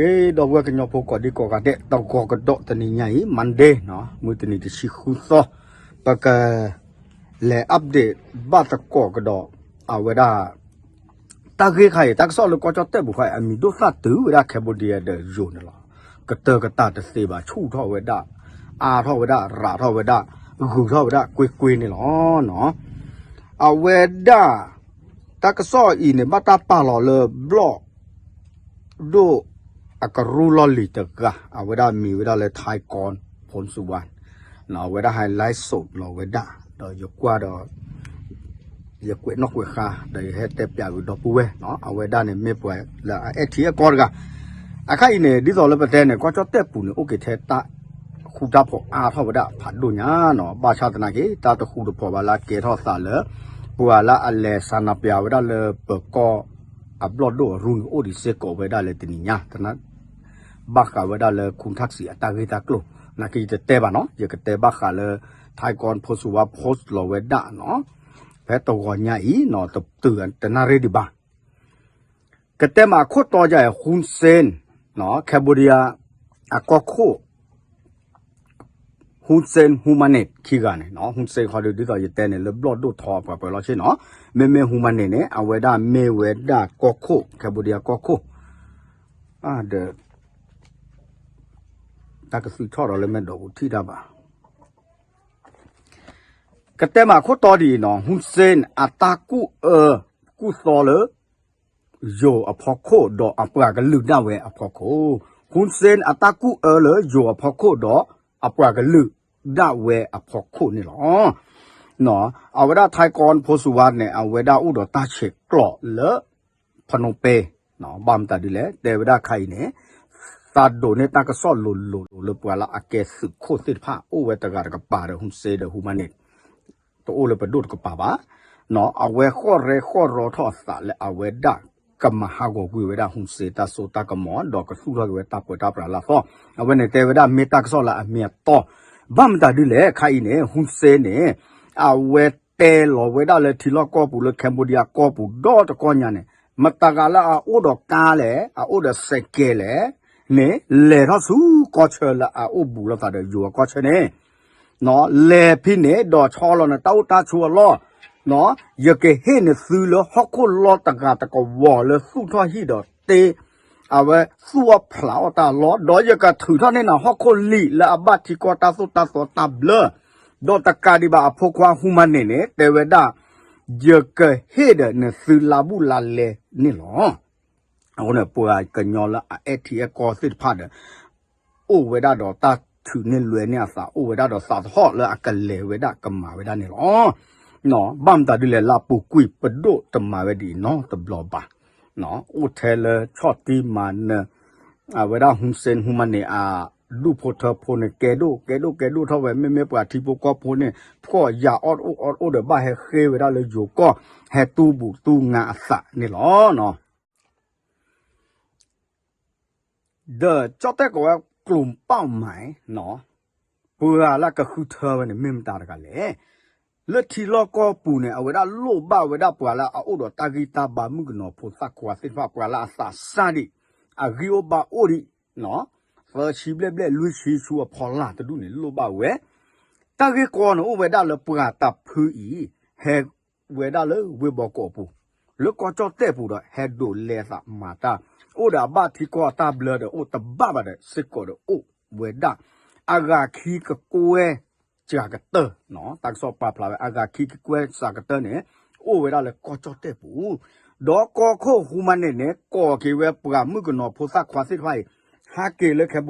ကေတော့ဝက်ကညဖို့ကဒီကောကတဲ့တော့ကောကတော့တနေညာမန်ဒေးနော်မွေတနေတရှိခုသောပကလေအပ်ဒေးဘာတကောကတော့အဝဒါတာခေခိုင်တက်ဆောလကောချတဲ့ဘူခိုင်အမီဒိုဖတ်တူရခေဘဒီယတဲ့ဂျိုနလာကတကတတစေပါချုထောဝဒအာထောဝဒရာထောဝဒဂူထောဝဒကွေကွေနေလောနော်အဝဒါတက်ဆောအီနေဘတာပါလောလေဘလော့ do akarulo litaga aweda mi weda le thai kon phon suwan na weda highlight so lo weda do yokwa do yakwe no kwe kha da he te pya wi do puwe no aweda ne me pwe la e thi e kor ga akai ne di so le pate ne ko cho te pu ne okay the ta ခုတာဖို့အားထောဝဒဖတ်လို့ညာနော်ဘာသာတနာကေတာတခုတော့ပေါ်ပါလာကေထောစာလေပူလာအလေဆနာပြဝဒလေပကော upload do run o di se ko weda le tini nya tana baka weda le kun taxi atagi ta klo na ki te te ba no ye ke te baka le thai kon pho su wa post lo weda no phe to go nya i no to tu an tana re di ba ke te ma kho to ja hun sen no cambodia a ko kho ဟွန်စန်ဟူမနက်ခီကနေနော်ဟွန်စန်ခေါ်ဒီတော့ရတဲ့နဲ့လဘလော့ဒိုထော်ပါပေါ်လို့ရှိနော်မေမေဟူမနက်နဲ့အဝဒမေဝဒကောခိုကဘောဒီယာကောခိုအာဒ တကစီထော်ရလည်းမဲ့တော့ထိတာပါကတဲ့မှာခိုတော်ဒီနော်ဟွန်စန်အတာကူအကူစောလေ ယိုအဖော်ခိုတော့အပကလူနာဝဲအဖော်ခိုဟွန်စန်အတာကူအလေယိုအဖော်ခိုတော့အပကလူဒါဝဲအဖော်ခုနေလောနော်အဝဒထိုင်ကွန်ဖိုဆူဝါနဲ့အဝဒဥဒတာချေကလော့လဖနုံပေနော်ဘမ်တာဒီလေတေဝဒခိုင်နေတာဒိုနေတကဆော့လူလူလူပွာလာအကဲစုခိုစစ်ဖာအိုဝဲတကရကပါရဟုစေဒဟူမနေတိုအိုလပဒုတ်ကပါပါနော်အဝဲခေါ်ရဲခေါ်ရောထော့စာလေအဝဲဒါကမဟာကိုကွေဝဒဟုစေတာဆိုတာကမောဒေါကဆူရဝဲတာပွတာပရာလာဖောအဝဲနေတေဝဒမေတကဆော့လာအမြတ်တော့ဘာမတာဒီလေခိုင်နေဟွန်စဲနေအဝဲတဲလောဝဲဒါလေထီလောကောပူလေကမ်ဘောဒီယာကောပူဒေါ်တကောညာနေမတကလာအိုဒကားလေအိုဒစက်ကဲလေ နေလေတော့စုကောချလာအိုဘူးလာတဲ့ယူကောချနေနော်လေဖိနေဒေါ်ချောလောနေတောက်တာချူလောနော်ယကေဟေနေသူလောဟခုလောတကတကဝေါ်လေစုထွားဟိတော့တေးအဝဲစုဝဖလာတာလောဒေါ်ရကထူထနေနာဟခုလီလာဘတ်တီကောတာသုတာသောတာဘလဒေါ်တကာဒီဘာဖိုခွာဟူမနေနေတေဝဒယကဟေဒနသီလာဘူးလာလေနေလော အခုနဲ့ပွာကညောလာအတီအကောစစ်ဖတ်အိုဝဒတော့တာထူနေလွယ်နေစာအိုဝဒတော့စာဟော့လာကလေဝဒကမာဝဒနေလောနော်ဘမ်တာဒီလေလာပူကွိပဒိုတမာဝဒီနော်တဘလပါနော်ဥထဲလချော့တီမန်အဝဒါဟွန်စင်ဟူမနေအာလူဖို့ထဖို့နေကဲဒိုကဲဒိုကဲဒိုထောဝဲမေမေပွားတီပိုကောဖို့နေဖောယာအော့အော့အော့ဒဘာဟဲခေဝဒါလေဂျိုကောဟဲတူဘူးတူငါအစနေလောနော် 的叫带个滚爆买喏，不啊那个胡特呢，没么大的个嘞。လက်ထီလောကပူနေအဝဒလောဘဝဒပွာလာအိုတော်တာဂီတာဘာမှုကနောပုသကွာစိဖပွာလာစာစာဒီအဂီယဘာအိုရီနော်ဖာချီဘလက်ဘလက်လူရှိစုအဖော်လာတူနေလောဘဝဲတာဂီကောနောဝဒလပွာတာဖူဤဟဲဝဒလဝေဘကောပူ လောကောချတဲ့ပူတော့ဟဲဒိုလဲစာမာတာအိုဒါဘာတီကောတာဘလဒအိုတဘဘဒစစ်ကောဒအိုဝဒအဂါခီကကိုဝဲကြာကတနော်တက်ဆော့ပါဖလာအဂါခိကွဲစာကတနေအိုဝဲရလေကောချတဲ့ပူဒေါ်ကောခိုဟူမနေနေကောကေဝဲပကမှုကနော်ဖိုစာခွာစစ်ဖိုင်ဟာကေလေကမ်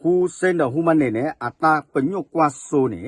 hu sen da hu man ne ne ata penyo kwa so ne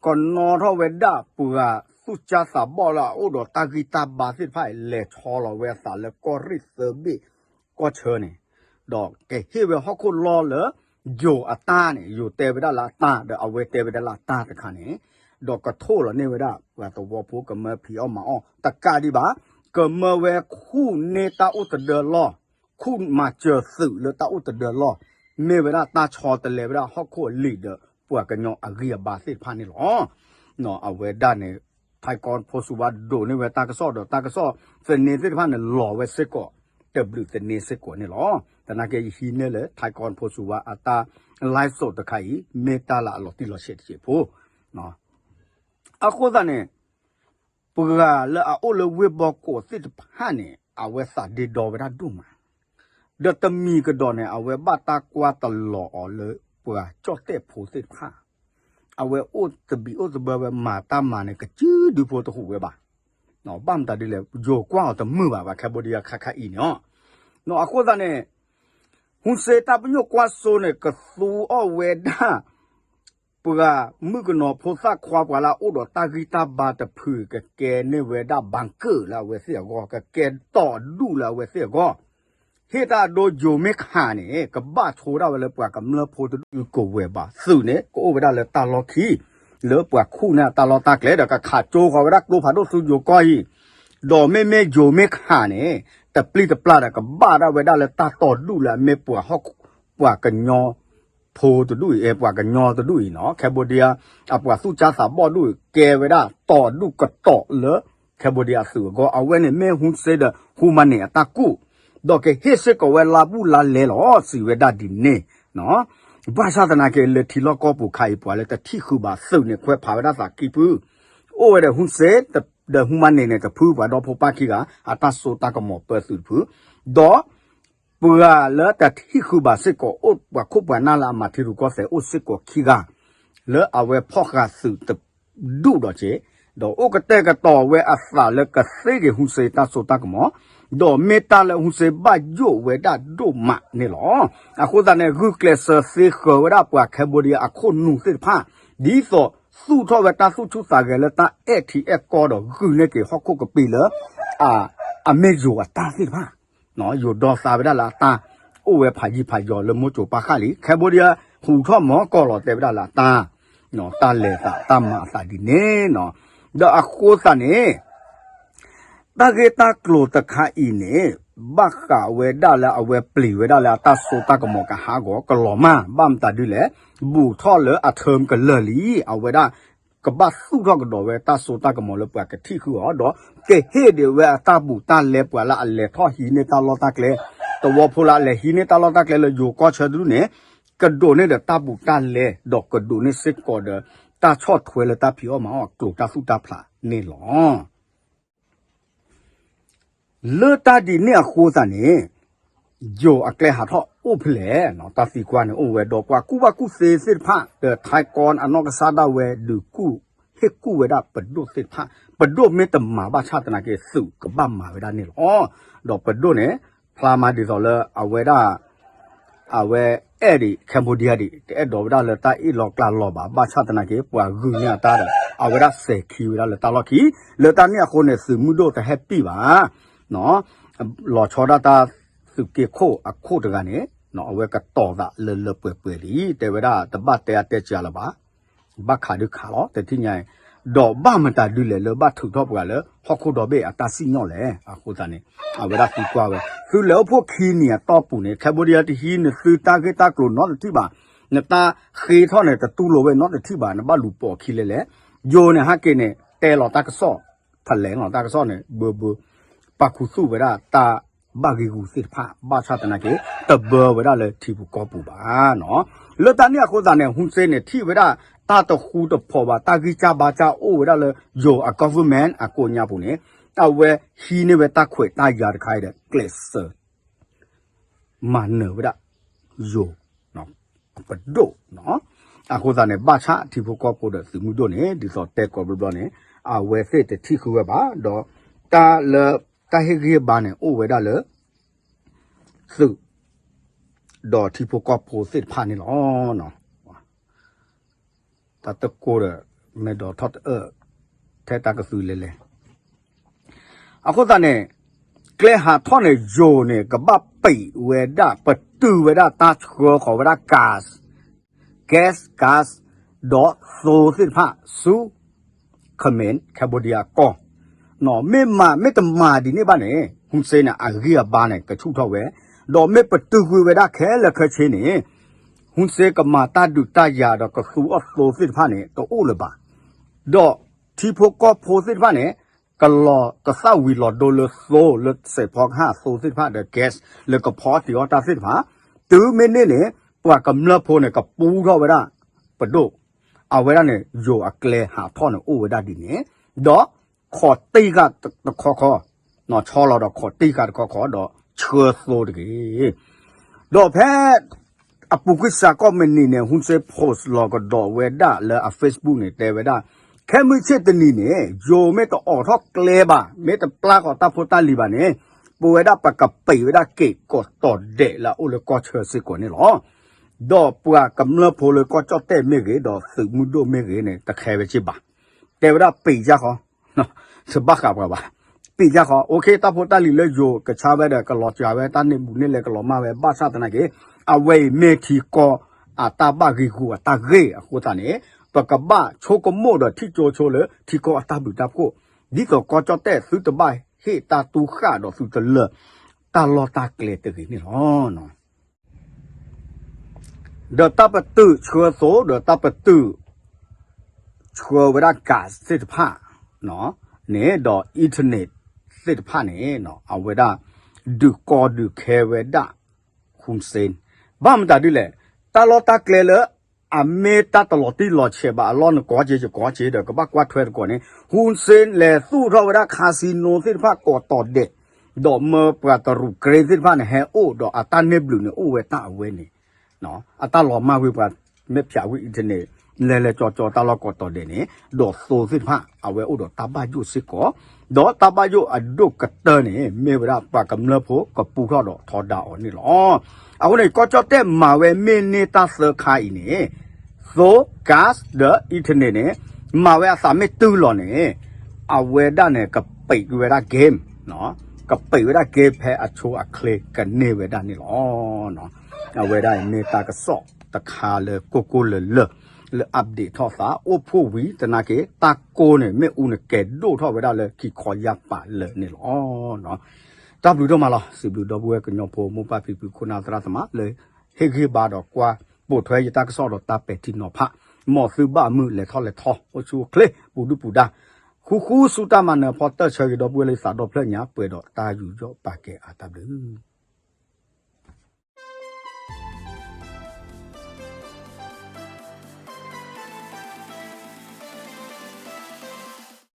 kon no ro we da pu ga su cha sa bo la o do ta ki ta ba sit phai le tho lo we sa le ko ri se bi ko che ne do ke he we ho ko lo le yo ata ne yo te we da la ta da a we te we da la ta ta kha ne do ka tho lo ne we da wa to bo pu ka ma phi o ma o ta ka di ba ka ma we khu ne ta o ta de lo khu ma che su le ta o ta de lo မေဝရတာချောတလေဝရဟခုလီဒပူကညောအဂိယဘာသိဖာနီလောနော်အဝေဒနဲ့ထိုင်ကွန်ဖိုဆူဝါဒိုနေဝတာကဆော့ဒတာကဆော့စနေသိဖာနဲ့လောဝဲစစ်ကော W တနေစစ်ကောနေလောတနာကေဟီနဲ့လေထိုင်ကွန်ဖိုဆူဝါအတာလိုက်ဆော့တခိုင်မေတာလာလောတီလောရှေတီဖိုနော်အခုဒါနဲ့ပူကလာအိုလဝေဘောကိုစစ်ဖာနဲ့အဝဲစာဒီဒေါ်ဝရဒူမာ ดตมีกระดอนเนี่ยเอาไว้บ้าตากว่าตลอดเลยปวจอดเตะผูเตะผ้าเอาไว้โอ้ตบีโอ้ตบเวมาตามมาเนี่ยก็จื้อดูพอตะหูเวบ้าเนาะบ้ามตาดีเลยโยกว้างตะมือบ้าว่าแคบดียคาคาอีเนาะเนาะอะโคตาเนี่ยหุ่นเซตาปยกว่าโซเนี่ยกระสูอ้อเวด้าปวมือกนอพอสักควาปวลาโอ้ดตากีตาบาตะผือกะแกเนี่ยเวด้าบังเกอร์ละเวเสียก็กะแกต่อดูละเวเสียก็ ဟေတာဒိုဂျိုမက်ခါနေကဘာထိုးရဝလဲပွားကမလဖိုတူကိုဝဲပါစုနေကိုဝဲဒါလဲတာလော်ခီလေပွားခုနာတာလော်တာကလဲဒကခါချိုးခေါ်ရကလိုဖာဒိုစုဂျိုကိုီဒေါ်မေမေဂျိုမက်ခါနေတပလီတပလာဒကဘာရဝဲဒါလဲတာတော်ဒူလာမေပွားဟောက်ပွားကညောဖိုတူအေပွားကညောတူနော်ကမ်ဘောဒီးယားအပွားစုချစာဘောဒူကဲဝဲဒါတော်ဒူကတော့လေကမ်ဘောဒီးယားစုကိုအဝဲနေမေဟွန်းစေဒဟူမနေအတကူ တော့ကဲဟစ်စစ်ကိုဝဲလာဘူးလာလဲလောစီဝဲဒါဒီနေနော်ဘာသာတနာကဲလေတီလောကောပူခိုင်ပွာလဲတတိခုပါစုံနေခွဲဖာဝဒစာကီပူအိုဝဲတဲ့ဟွန်းစေတဒဟူမနေနေတဖူးပါတော့ဖပါကီကအတဆိုတာကမောပတ်စုဖူတော့ပူလာလဲတတိခုပါစစ်ကိုအိုဘခုပနာလာမတီရူကောဆေအိုစစ်ကိုခီကလဲအဝဲဖော့ခါစုတဒူတော့ချေတော့အိုကတဲ့ကတော့ဝဲအဖာလဲကစေကဟူစေတဆိုတာကမော do meta le hu se ba jo we da do ma ne lo a ko da ne gu kle se se kho we da pwa cambodia a ko nu se pha di so su tho we ta su chu sa ge le ta e thi e ko do gu ne ke ho ko ko pi le a a me jo wa ta se pha no yo do sa we da la ta o we pha ji pha yo le mo jo pa kha li cambodia hu tho mo ko lo te we da la ta no ta le sa ta ma sa di ne no da a ko sa ne တကေတာကလိုတခါအီနေဘခါဝဲဒါလာအဝဲပလီဝဲဒါလာတဆိုတကမောကဟာကိုကလောမဘမ်တာဒီလေဘူထောလေအထုံကလလီအဝဲဒါကဘဆုတော့ကတော့ဝဲတဆိုတကမောလပကတိခုဟောတော့ကဲဟေဒီဝဲအတဘူတလဲပွာလာအလဲထောဟီနေတာလောတကလေတဝဖူလာလေဟီနေတာလောတကလေလေယိုကောချဒူနေကဒိုနေတဲ့တဘူတလဲတော့ကဒိုနေစစ်ကောဒတာချော့ထွဲလေတဖီအောမအောကလိုတာဆုတာဖလာနေလော လေတာဒီနေခိုးစနေဂျိုအကလေဟာတော့ဥဖလေနော်တာစီကွာနေဥဝဲတော့ကွာကူဘကူစေစစ်ဖတဲ့ထိုင်ကွန်အနောကစားတော့ဝဲဒူကူဟစ်ကူဝဲတာပဒုစစ်ဖပဒုမေတ္တမာဘာချတနာကေစုကပမာဝဲတာနေလောတော့ပဒုနေဖလာမာဒီဆိုလအဝဲတာအဝဲအဲ့ဒီကမ်ဘောဒီးယားဒီတဲ့တော့ဒါလတာအီလောကလာလောပါဘာချတနာကေပွာဂူညာတာအဝဲတာစေခီဝဲတာလတာလော်ခီလတာနေခုနေစမှုတော့တဟက်ပီပါ နော်လော်ချောဒတာစုကေခိုအခုတကနေနော်အဝဲကတော့တာလလပွေပွေလီတေဝဒတပတ်တဲတဲကြလာပါဘခါဒုခါလောတတိညာတော့ဘာမတာဒူလေလဘထုတော့ပွာလေဟခုတော့ဘေအတာစီညော့လေအခုတနေအဝဲတာစီကွာပဲသူလောဖို့ခီနီတော့ပူနေကဘောဒီယာတီဟီနေသူတာကေတာကလိုနော်တိပါနတာခေထောနေတူလိုပဲနော်တိပါနဘလူပေါ်ခီလေလေဂျိုနေဟကေနေတဲလောတာကဆော့ဖလဲငောတာကဆော့နေဘူဘူ ပါခုစုဝရတာဘာဂီကူစစ်ဖာဘာချတနာကေတဘဝရလေတီဘူကောပူပါနော်လတနီအခုဇာနေဟွန်စေနေတီဝရတာတခုတဖော်ပါတာဂီချဘာချအိုဝရလေယိုအကောဗမန်အကိုညာပူနေတဝဲဟီနေဝတာခွေတာယာတခိုင်တဲ့ကလစ်ဆာမန်နဝရယိုနော်ပဒိုနော်အခုဇာနေဘာချတီဘူကောပူတဲ့စီမှုတို့နေဒီစောတဲကောဘဘနေအဝဲစစ်တတိခုဝဲပါတော့တာလေ ตาเฮเกบ้านเนี่ยโอ้เวดาเลสุดดอที่พวกก็โพสิตผ่านนี่หรอเนาะแต่ตะโกเรไม่ดอทอดเออแท้ตากระสือเลยเลยอะคุณตาเนี่ยเกลี้ยหาท่อเนี่ยโยเนี่ยกับบ้าปีเวด้าประตูเวดาตาชัวร์ของเวด้ากาสแก๊สก๊าซดอโซสิผ้าซูเมนต์แคมบูเดียกอง နော်မေမမေတမာဒီနေပါနေဟွန်စေနာအဂီယာဘာနေကချုထောက်ဝဲတော့မေပတူခွေဝဲဒါခဲလခချင်းနေဟွန်စေကမာတာဒူတာယာတော့ကဆူအဆိုစစ်ဖာနေတော့အိုလပါတော့တီဖိုကောဖိုစစ်ဖာနဲ့ကလောကဆဝီလောဒိုလဆိုလစေဖောက်ဟာဆိုစစ်ဖာတဲ့ gas လကဖောတီယောတာစစ်ဖာတူမင်းနေပွာကမလဖိုနဲ့ကပူတော့ဝရပဒိုအဝရနဲ့ယိုအကလေဟာဖောနဲ့အိုဝဒဒီနေတော့ ခေါ်တိကတခေါ်ခေါ်နော်ချောလာတော့ခေါ်တိကတခေါ်ခေါ်တော့ချောဆိုတကြီးတော့ဖက်အပုကိစာကောမနီနေဟွန်စေ post လောကတော့ဝဲဒါလဲအ Facebook နဲ့တဲဝဲဒါခဲမချစ်တနီနေဂျိုမဲတော့အော်ထောက်ကလေပါမဲတပလာကောတာဖိုတာလီပါနေပဝဲဒါပကပေဝဲဒါကေကောတော့တဲ့လာအိုလေကောချေစစ်ကိုနေလောတော့ပွာကမလဖိုလေကောချတ်တဲ့မဲကေတော့စုမှုတို့မဲကေနေတခဲပဲချစ်ပါတဲဝဲဒါပေကြခေါ နော်စဘခါပါပါปีကြခေါโอเคตาโพตาลีเลโยกะชาเวดะกะลอจาเวตานิบุนิเลกะลอมาเวบาซาตนะเกอเวเมทีกออาตาบะกีกูอาตาเกอะโคตาเนปะกะบะโชกโมดะทิโจโชเลทีกออาตาบุตาโกดิก็กอจอเตสุตบายเฮตาตูขะดอสุตเลตาลอตาเกเลตะกีนี่เนาะเนาะเดตาปะตุชัวโซเดตาปะตุชัวเวดากาสิทธ ะเนาะเนี่ยดออินเทอร์เน็ต စစ်ဖာနေနော်အဝေဒဒုကောဒုခဲဝေဒခုမ်စင်ဘာမတာဒီလေတာလောတာကလေလအမေတာတလောတီလောချေဘာလောနကောချေချကောချေဒကဘကွာထွဲကောနေဟွန်စင်လေသူရောဝဒခါစီနိုစစ်ဖာကောတော်တဲ့ဒေါ်မပရတရုဂရေစစ်ဖာနေဟဲအိုဒေါ်အတန်နေဘလူနေအိုဝေတာအဝဲနေနော်အတလောမဝေပါမေဖြာဝိအင်တာနက် လဲလဲကြောကြောတာလောက်ကောတော်တယ်နေဒေါ်ဆိုစစ်ဖာအဝဲအိုဒေါ်တဘယုစစ်ကောဒေါ်တဘယုအဒုကတနေမေဝရပကမလဖို့ကပူခောတော့ထော်တာအော်နေလောအခုနေကောကြောတဲ့မာဝဲမင်းနေတာစခိုင်းနေ so gas the internet နဲ့မာဝဲအစာမေတူလောနေအဝဲဒနဲ့ကပိတ်ဝဲဒ game နော်ကပိတ်ဝဲဒ game ဖဲအချိုးအခလေကနေဝဲဒနေလောနော်အဝဲဒနေတာကစော့တခါလေကိုကိုလေလေ လေ update ထောစာအဖို့ဝီတနာကေတာကိုနေမေဦးနေကဲဒိုထောဝဲဒလေခီခေါ်ရပါလေနေလောနော် W တော့မလား CW ကညောဖို့မပပီပခုနာတရသမလေဟေဂေဘာတော့ကွာပို့ထွဲရတကစောတော့တပက်တီနော်ဖမော်စုဘမှုလေထောလေထောအချူကလေပူဒူပူဒါခုခုစုတမနဖော်တချေတော့ပွေလေးစာတော့ဖလက်ညာပွေတော့တာယူကြောပါကေအာတဘလူ